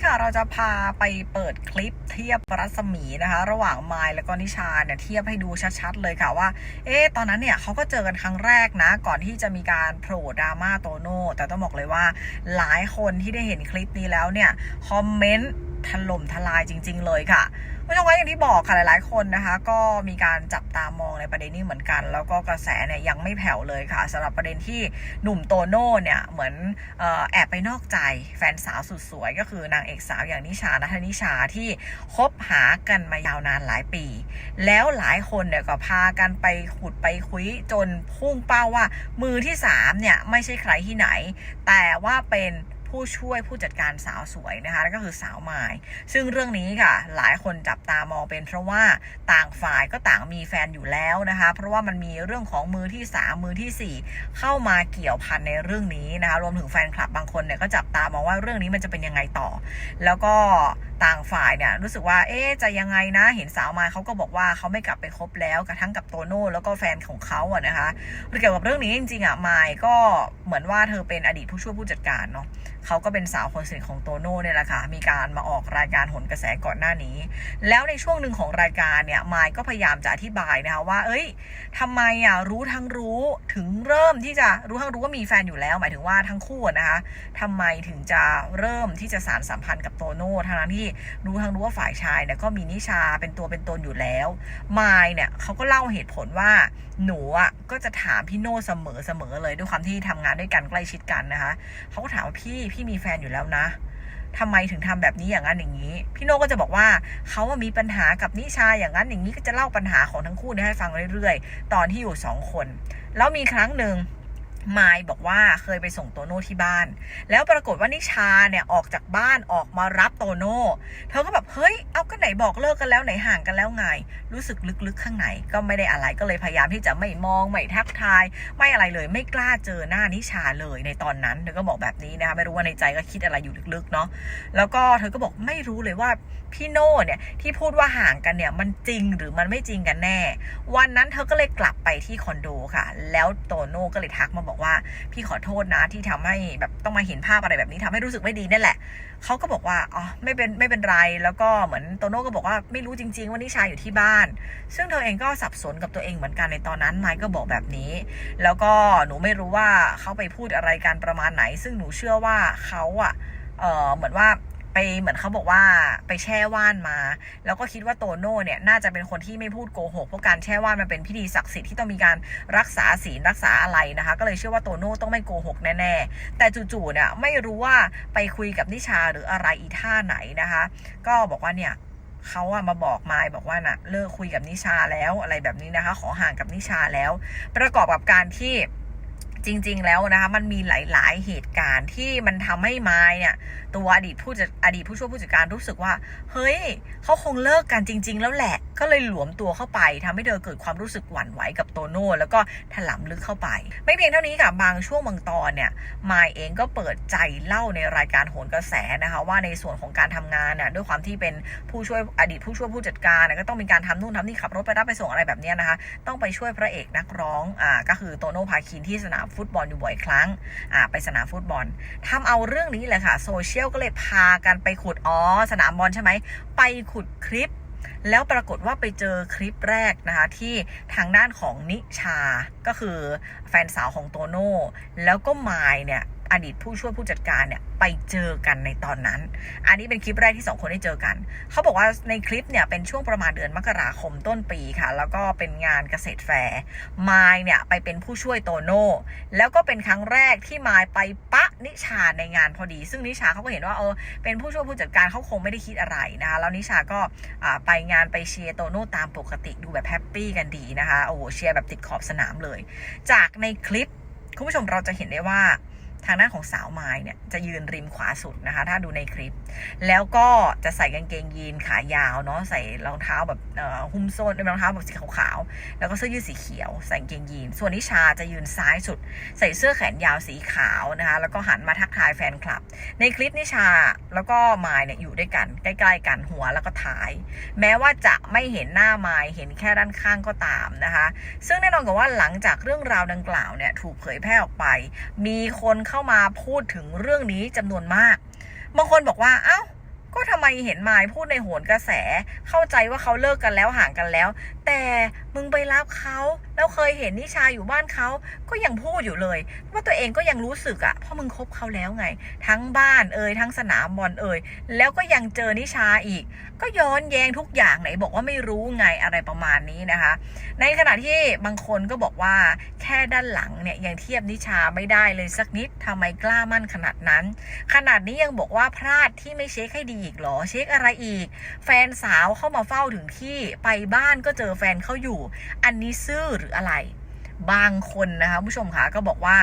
นี้ค่ะเราจะพาไปเปิดคลิปเทียบรัศมีนะคะ ระหว่างไมล์แล้วก็นิชาเนี่ยเทียบให้ดูชัดๆเลยค่ะว่า เอ๊ะตอนนั้นเนี่ยเขาก็เจอกันครั้งแรกนะ ก่อนที่จะมีการโผล่ดราม่าโตโน่แต่ต้องบอกเลยว่าหลายคนที่ได้เห็นคลิปนี้แล้วเนี่ยคอมเมนต์ ถล่มทลายจริง ๆ เลยค่ะไม่ต้องไว้อย่างที่บอกค่ะหลายๆคนนะคะ ก็มีการจับตามองในประเด็นนี้เหมือนกัน แล้วก็กระแสเนี่ยยังไม่แผ่วเลยค่ะสำหรับประเด็นที่หนุ่มโตโน่เนี่ยเหมือนออแอบไปนอกใจแฟนสาวสุดสวยก็คือนางเอกสาวอย่างนิชานัทนิชาที่คบหากันมายาวนานหลายปี แล้วหลายคนเนี่ยก็พากันไปขุดไปคุยจนพุ่งเป้าว่ามือที่สามเนี่ยไม่ใช่ใครที่ไหน แต่ว่าเป็น ผู้ช่วยผู้จัดการสาวสวยนะคะนั่นก็คือสาวมาย ซึ่งเรื่องนี้ค่ะ หลายคนจับตามองเป็น เพราะว่าต่างฝ่ายก็ต่างมีแฟนอยู่แล้วนะคะ เพราะว่ามันมีเรื่องของมือที่3มือทีสี่4เข้ามาเกี่ยวพันในเรื่องนี้นะคะ รวมถึงแฟนคลับบางคนเนี่ยก็จับตามองว่าเรื่องนี้มันจะเป็นยังไงต่อ แล้วก็ต่างฝ่ายเนี่ยรู้สึกว่าเอ๊จะยังไงนะ เห็นสาวมายเขาก็บอกว่าเขาไม่กลับไปคบแล้วกระทั่งกับโตโน่แล้วก็แฟนของเขาอะนะคะเกี่ยวกับเรื่องนี้จริงๆอะมายก็เหมือนว่าเธอเป็นอดีตผู้ช่วยผู้จัดการเนาะเขาก็เป็นสาวคนสนิทของโตโน่เนี่ยแหละค่ะมีการมาออกรายการหนกระแสก่อนหน้านี้ แล้วในช่วงหนึ่งของรายการเนี่ยมายก็พยายามจะอธิบายนะคะว่า เอ้ยทำไมอะรู้ทั้งรู้ถึงเริ่มที่จะรู้ทั้งรู้ว่ามีแฟนอยู่แล้ว หมายถึงว่าทั้งคู่นะคะทำไมถึงจะเริ่มที่จะสารสัมพันธ์กับโตโน่ทั้งที่รู้ทั้งรู้ว่าฝ่ายชายเนี่ยก็มีนิชาเป็นตัวเป็นตนอยู่แล้วมายเนี่ยเขาก็เล่าเหตุผลว่าหนูอะก็จะถามพี่โน่เสมอเสมอเลยด้วยความที่ทำงานด้วยกันใกล้ชิดกันนะคะเขาก็ถามว่าพี่พี่มีแฟนอยู่แล้วนะทำไมถึงทำแบบนี้อย่างนั้นอย่างนี้ พี่โน่ก็จะบอกว่าเขาอะมีปัญหากับนิชาอย่างนั้นอย่างนี้ก็จะเล่าปัญหาของทั้งคู่ให้ฟังเรื่อยๆ ตอนที่อยู่สองคน แล้วมีครั้งหนึ่ง มายบอกว่าเคยไปส่งโตโน่ที่บ้าน แล้วปรากฏว่านิชาเนี่ยออกจากบ้านออกมารับโตโน่เธอก็แบบเฮ้ยเอาก็ไหนบอกเลิกกันแล้วไหนห่างกันแล้วไง รู้สึกลึกๆข้างในก็ไม่ได้อะไรก็เลยพยายามที่จะไม่มองไม่ทักทาย ไม่อะไรเลยไม่กล้าเจอหน้านิชาเลยในตอนนั้นเธอก็บอกแบบนี้นะคะไม่รู้ว่าในใจก็คิดอะไรอยู่ลึกๆเนาะแล้วก็เธอก็บอกไม่รู้เลยว่าพี่โน่เนี่ยที่พูดว่าห่างกันเนี่ยมันจริงหรือมันไม่จริงกันแน่ วันนั้นเธอก็เลยกลับไปที่คอนโดค่ะ แล้วโตโน่ก็เลยทักมาบอกบอกว่าพี่ขอโทษนะที่ทำให้แบบต้องมาเห็นภาพอะไรแบบนี้ทำให้รู้สึกไม่ดีนั่นแหละเขาก็บอกว่าอ๋อไม่เป็นไม่เป็นไรแล้วก็เหมือนโตโน่ก็บอกว่าไม่รู้จริง ๆ ว่านิชาอยู่ที่บ้าน ซึ่งเธอเองก็สับสนกับตัวเองเหมือนกันในตอนนั้นไมค์ก็บอกแบบนี้ แล้วก็หนูไม่รู้ว่าเขาไปพูดอะไรกันประมาณไหน ซึ่งหนูเชื่อว่าเขาอะเออเหมือนว่า ไปเหมือนเขาบอกว่าไปแช่ว่านมา แล้วก็คิดว่าโตโน่เนี่ยน่าจะเป็นคนที่ไม่พูดโกหกเพราะการแช่ว่านมันเป็นพิธีศักดิ์สิทธิ์ที่ต้องมีการรักษาศีลรักษาอะไรนะคะ ก็เลยเชื่อว่าโตโน่ต้องไม่โกหกแน่ๆ แต่จู่ๆเนี่ยไม่รู้ว่าไปคุยกับนิชาหรืออะไรอีท่าไหนนะคะ ก็บอกว่าเนี่ยเขาอะมาบอกมายบอกว่าน่ะเลิกคุยกับนิชาแล้วอะไรแบบนี้นะคะ ขอห่างกับนิชาแล้ว ประกอบกับการที่ จริง ๆ แล้วนะคะมันมีหลาย ๆ เหตุการณ์ที่มันทำให้ไม้เนี่ย ตัวอดีตผู้จัดอดีตผู้ช่วยผู้จัดการรู้สึกว่า เฮ้ยเขาคงเลิกกันจริง ๆ แล้วแหละ ก็เลยหลวมตัวเข้าไปทำให้เธอเกิดความรู้สึกหวั่นไหวกับโตโน่แล้วก็ถลำลึกเข้าไป ไม่เพียงเท่านี้ค่ะบางช่วงบางตอนเนี่ยมายเองก็เปิดใจเล่าในรายการโหนกระแสนะคะว่าในส่วนของการทำงานน่ะด้วยความที่เป็นผู้ช่วยอดีตผู้ช่วยผู้จัดการก็ต้องมีการทำนู่นทำนี่ขับรถไปรับไปส่งอะไรแบบนี้นะคะ ต้องไปช่วยพระเอกนักร้องอ่าก็คือโตโน่พาคินที่สนามฟุตบอลอยู่บ่อยครั้งอ่าไปสนามฟุตบอลทำเอาเรื่องนี้เลยค่ะโซเชียลก็เลยพากันไปขุดอ๋อสนามบอลใช่ไหมไปขุดคลิป แล้วปรากฏว่าไปเจอคลิปแรกนะคะ ที่ทางด้านของนิชาก็คือแฟนสาวของโตโน่แล้วก็มายเนี่ยอดีตผู้ช่วยผู้จัดการเนี่ยไปเจอกันในตอนนั้น อันนี้เป็นคลิปแรกที่สองคนได้เจอกัน เขาบอกว่าในคลิปเนี่ยเป็นช่วงประมาณเดือนมกราคมต้นปีค่ะ แล้วก็เป็นงานเกษตรแฟร์ มายเนี่ยไปเป็นผู้ช่วยโตโน่ แล้วก็เป็นครั้งแรกที่มายไปปะ นิชาในงานพอดี ซึ่งนิชาเขาก็เห็นว่าเออเป็นผู้ช่วยผู้จัดการเขาคงไม่ได้คิดอะไรนะคะแล้วนิชาก็ไปงานไปเชียร์โตโน่ตามปกติดูแบบแฮปปี้กันดีนะคะโอ้โหเชียร์แบบติดขอบสนามเลย จากในคลิปคุณผู้ชมเราจะเห็นได้ว่า ทางด้านของสาวไม้เนี่ยจะยืนริมขวาสุดนะคะ ถ้าดูในคลิป แล้วก็จะใส่กางเกงยีนขายาวเนาะใส่รองเท้าแบบเอ่อหุ้มส้นรองเท้าแบบสีขาวๆแล้วก็เสื้อยืดสีเขียวใส่กางเกงยีน ส่วนนิชาจะยืนซ้ายสุด ใส่เสื้อแขนยาวสีขาวนะคะ แล้วก็หันมาทักทายแฟนคลับ ในคลิปนิชาแล้วก็ไมายเนี่ยอยู่ด้วยกันใกล้ๆกันหัวแล้วก็ท้าย แม้ว่าจะไม่เห็นหน้าไมายเห็นแค่ด้านข้างก็ตามนะคะ ซึ่งแน่นอนกับว่าหลังจากเรื่องราวดังกล่าวเนี่ยถูกเผยแพร่ออกไป มีคนเข้ามาพูดถึงเรื่องนี้จำนวนมาก บางคนบอกว่า เอ้า ก็ทำไมเห็นมายพูดในโหนกระแส เข้าใจว่าเขาเลิกกันแล้วห่างกันแล้ว แต่มึงไปรับเขา แล้วเคยเห็นนิชาอยู่บ้านเขาก็ยังพูดอยู่เลย ว่าตัวเองก็ยังรู้สึกอะเพราะมึงคบเขาแล้วไง ทั้งบ้านเอ่ยทั้งสนามบอลเอ่ยแล้วก็ยังเจอนิชาอีก ก็ย้อนแย้งทุกอย่างไหนบอกว่าไม่รู้ไงอะไรประมาณนี้นะคะ ในขณะที่บางคนก็บอกว่าแค่ด้านหลังเนี่ยยังเทียบนิชาไม่ได้เลยสักนิดทำไมกล้ามั่นขนาดนั้น ขนาดนี้ยังบอกว่าพลาดที่ไม่เช็คให้ดีอีกหรอเช็คอะไรอีก แฟนสาวเข้ามาเฝ้าถึงที่ไปบ้านก็เจอแฟนเขาอยู่ อันนี้ซื่อหรืออะไร บางคนนะคะผู้ชมคะก็บอกว่า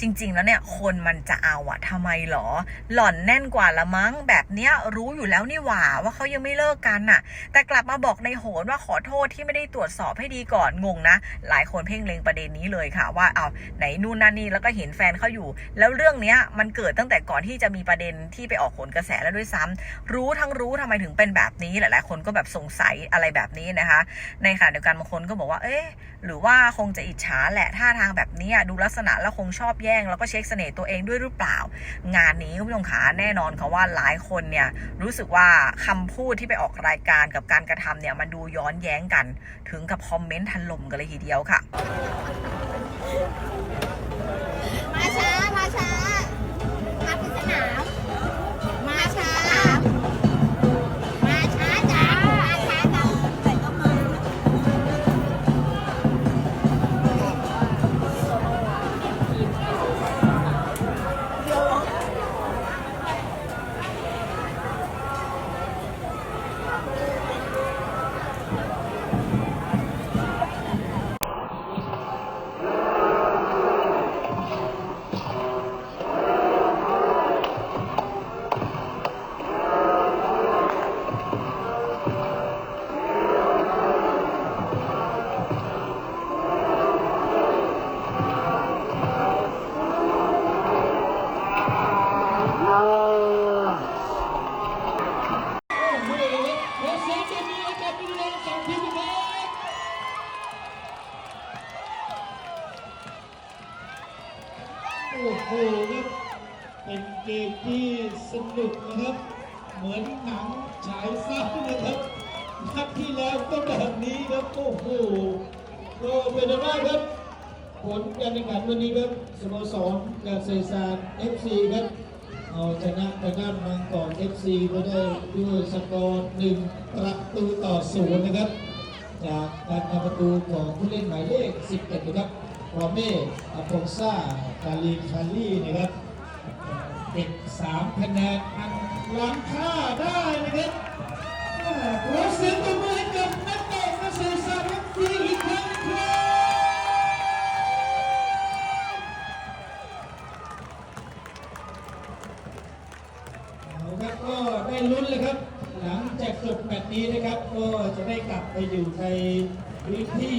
จริง ๆ แล้วเนี่ยคนมันจะเอาอะทำไมหรอ หล่อนแน่นกว่าละมั้งแบบเนี้ยรู้อยู่แล้วนี่หว่าว่าเขายังไม่เลิกกันน่ะ แต่กลับมาบอกในโหนว่าขอโทษที่ไม่ได้ตรวจสอบให้ดีก่อนงงนะ หลายคนเพ่งเล็งประเด็นนี้เลยค่ะ ว่าเอาไหนนู่นนั่นนี่แล้วก็เห็นแฟนเขาอยู่ แล้วเรื่องเนี้ยมันเกิดตั้งแต่ก่อนที่จะมีประเด็นที่ไปออกผลกระแสแล้วด้วยซ้ำรู้ทั้งรู้ทำไมถึงเป็นแบบนี้หลายๆคนก็แบบสงสัยอะไรแบบนี้นะคะ ในขณะเดียวกันบางคนก็บอกว่า เอ๊ะหรือว่าคงจะอิจฉาแหละท่าทางแบบนี้ดูลักษณะแล้วคงชอบแย่ง แล้วก็เช็คเสน่ห์ตัวเองด้วยหรือเปล่า งานนี้คุณผู้ชมขาแน่นอนค่ะว่าหลายคนเนี่ยรู้สึกว่าคำพูดที่ไปออกรายการกับการกระทำเนี่ยมันดูย้อนแย้งกัน ถึงกับคอมเมนต์ทันลมกันเลยทีเดียวค่ะ มาช้า มาช้า นัดที่แล้วก็แบบนี้ครับโอ้โหก็เป็นอะไรครับผลการแข่งขันวันนี้ครับสโมสรเกษตรศาสตร์ FC ครับเอาชนะทางด้านบางกอก FC ไปได้ด้วยสกอร์หนึ่งประตูต่อศูนย์นะครับ จากการทำประตูของผู้เล่นหมายเลข 11 นะครับรอเม่อพงซ่ากาลีคาลีนะครับเก็บ3คะแนนอันล้ำค่าได้นะครับ ครับก็ได้ลุ้นเลยครับ หลังจากจบแมตช์นี้นะครับ ก็จะได้กลับไปอยู่ในพื้นที่